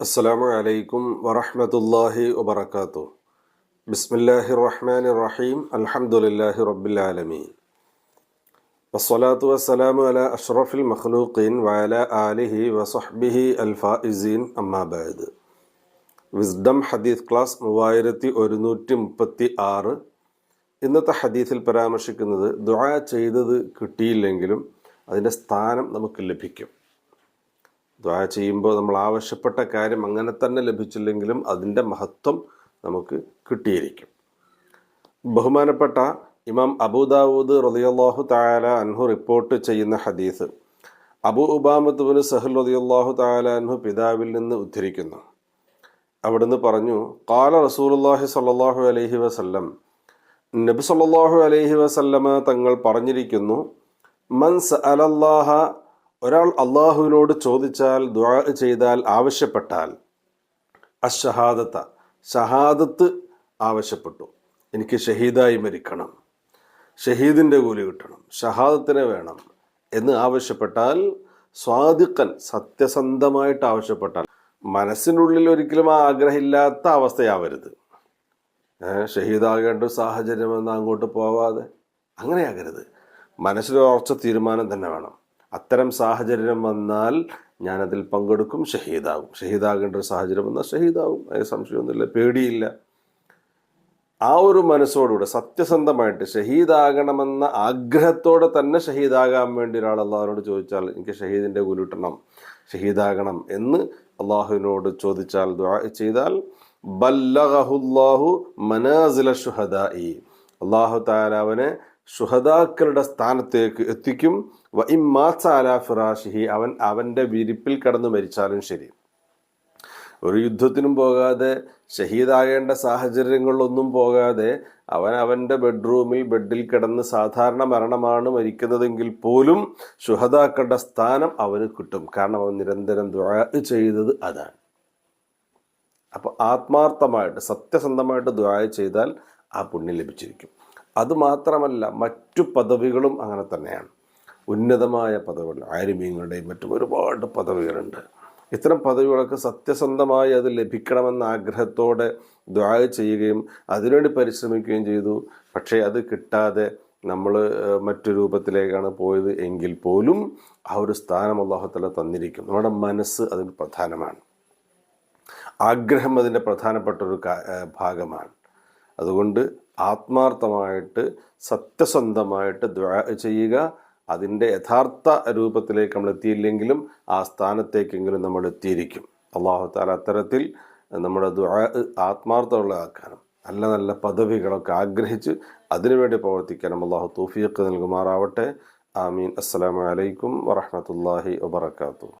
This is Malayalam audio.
അസ്സലാമു അലൈക്കും വറഹ്മത്തുള്ളാഹി വബറകാതു ബിസ്മില്ലാഹിർ റഹ്മാനിർ റഹീം അൽഹംദുലില്ലാഹി റബ്ബിൽ ആലമീൻ വസ്സലാത്തു വസ്സലാമു അലാ അഷ്റഫിൽ മഖ്ലൂഖീൻ വഅലാ ആലിഹി വസഹ്ബിഹി അൽഫായിസീൻ അമ്മാ ബഅദ് വിസ്ഡം ഹദീസ് ക്ലാസ് മൂവായിരത്തി ഒരുന്നൂറ്റി മുപ്പത്തി ആറ്. ഇന്നത്തെ ഹദീസിൽ പരാമർശിക്കുന്നത് ദുആ ചെയ്തത് കിട്ടിയില്ലെങ്കിലും അതിന്റെ സ്ഥാനം നമുക്ക് ലഭിക്കും. ദ്വാ ചെയ്യുമ്പോൾ നമ്മൾ ആവശ്യപ്പെട്ട കാര്യം അങ്ങനെ തന്നെ ലഭിച്ചില്ലെങ്കിലും അതിന്റെ മഹത്വം നമുക്ക് കിട്ടിയിരിക്കും. ബഹുമാനപ്പെട്ട ഇമാം അബൂദാവൂദ് റളിയല്ലാഹു താല അൻഹു റിപ്പോർട്ട് ചെയ്യുന്ന ഹദീസ് അബു ഉബാമത്ത് ബിൻ സഹൽ റളിയല്ലാഹു താല അൻഹു പിതാവിൽ നിന്ന് ഉദ്ധരിക്കുന്നു. അവിടുന്ന് പറഞ്ഞു കാല റസൂലുള്ളാഹി സല്ലാഹു അലൈഹി വസല്ലം. നബി സല്ലാഹു അലൈഹി വസല്ലമ തങ്ങൾ പറഞ്ഞിരിക്കുന്നു മൻ അലല്ലാഹ ഒരാൾ അള്ളാഹുവിനോട് ചോദിച്ചാൽ ദുആ ചെയ്താൽ ആവശ്യപ്പെട്ടാൽ അഷഹാദത്ത ഷഹാദത്ത് ആവശ്യപ്പെട്ടു. എനിക്ക് ഷഹീദായി മരിക്കണം. ഷഹീദിന്റെ കൂലി കിട്ടണം. ഷഹാദത്തിനെ വേണം എന്ന് ആവശ്യപ്പെട്ടാൽ സ്വാദിക്കൻ സത്യസന്ധമായിട്ട് ആവശ്യപ്പെട്ടാൽ മനസ്സിനുള്ളിൽ ഒരിക്കലും ആഗ്രഹമില്ലാത്ത അവസ്ഥയാവരുത്. ഷഹീദാകേണ്ട സാഹചര്യം സാഹചര്യമെന്ന് അങ്ങോട്ട് പോവാതെ. അങ്ങനെയാകരുത്. മനസ്സിലൊരു ഉറച്ച തീരുമാനം തന്നെ വേണം. അത്തരം സാഹചര്യം വന്നാൽ ഞാനതിൽ പങ്കെടുക്കും ഷഹീദാകും. ഷഹീദാകേണ്ട ഒരു സാഹചര്യം വന്നാൽ ഷഹീദാകും. അതിന് സംശയമൊന്നുമില്ല പേടിയില്ല. ആ ഒരു മനസ്സോടുകൂടെ സത്യസന്ധമായിട്ട് ഷഹീദാകണമെന്ന ആഗ്രഹത്തോടെ തന്നെ ഷഹീദാകാൻ വേണ്ടി ഒരാൾ അള്ളാഹുവിനോട് ചോദിച്ചാൽ എനിക്ക് ഷഹീദിന്റെ കൂലിട്ടണം ഷഹീദാകണം എന്ന് അള്ളാഹുവിനോട് ചോദിച്ചാൽ ചെയ്താൽ ബല്ലഹുല്ലാഹു മനാസില ഷുഹദായി അള്ളാഹു താല അവനെ ഷുഹദാക്കളുടെ സ്ഥാനത്തേക്ക് എത്തിക്കും. വ ഇമ്മാല ഫിറാഷിഹി അവൻ അവന്റെ വിരിപ്പിൽ കടന്നു മരിച്ചാലും ശരി. ഒരു യുദ്ധത്തിനും പോകാതെ ഷഹീദാകേണ്ട സാഹചര്യങ്ങളിലൊന്നും പോകാതെ അവൻ അവന്റെ ബെഡ്റൂമിൽ ബെഡിൽ കിടന്ന് സാധാരണ മരണമാണ് മരിക്കുന്നതെങ്കിൽ പോലും ശുഹദാക്കളുടെ സ്ഥാനം അവന് കിട്ടും. കാരണം അവൻ നിരന്തരം ദുആ ചെയ്തത് അതാണ്. അപ്പോൾ ആത്മാർത്ഥമായിട്ട് സത്യസന്ധമായിട്ട് ദുആ ചെയ്താൽ ആ പുണ്യം ലഭിച്ചിരിക്കും. അതുമാത്രമല്ല മറ്റു പദവികളും അങ്ങനെ തന്നെയാണ്. ഉന്നതമായ പദവികൾ ആരിമീങ്ങളുടെയും മറ്റും ഒരുപാട് പദവികളുണ്ട്. ഇത്തരം പദവികളൊക്കെ സത്യസന്ധമായി അത് ലഭിക്കണമെന്ന ആഗ്രഹത്തോടെ ദ്വാഗ ചെയ്യുകയും അതിനുവേണ്ടി പരിശ്രമിക്കുകയും ചെയ്തു. പക്ഷേ അത് കിട്ടാതെ നമ്മൾ മറ്റു രൂപത്തിലേക്കാണ് പോയത് എങ്കിൽ പോലും ആ ഒരു സ്ഥാനം അള്ളാഹുത്തല തന്നിരിക്കും. നമ്മുടെ മനസ്സ് അതിന് പ്രധാനമാണ്. ആഗ്രഹം അതിന്റെ പ്രധാനപ്പെട്ട ഒരു ഭാഗമാണ്. അതുകൊണ്ട് ആത്മാർത്ഥമായിട്ട് സത്യസന്ധമായിട്ട് ചെയ്യുക അതിന്റെ യഥാർത്ഥ രൂപത്തിലേക്ക് നമ്മൾ എത്തിയില്ലെങ്കിലും ആ സ്ഥാനത്തേക്കെങ്കിലും നമ്മൾ എത്തിയിരിക്കും. അള്ളാഹു താല അത്തരത്തിൽ നമ്മുടെ ആത്മാർത്ഥമുള്ളതാക്കാനും നല്ല നല്ല പദവികളൊക്കെ ആഗ്രഹിച്ച് അതിനുവേണ്ടി പ്രവർത്തിക്കാനും അള്ളാഹു തൂഫിയൊക്കെ നൽകുമാറാവട്ടെ. ആമീൻ. അസ്സലാമു അലൈക്കും വറഹമത്തല്ലാഹി വബർക്കാത്തു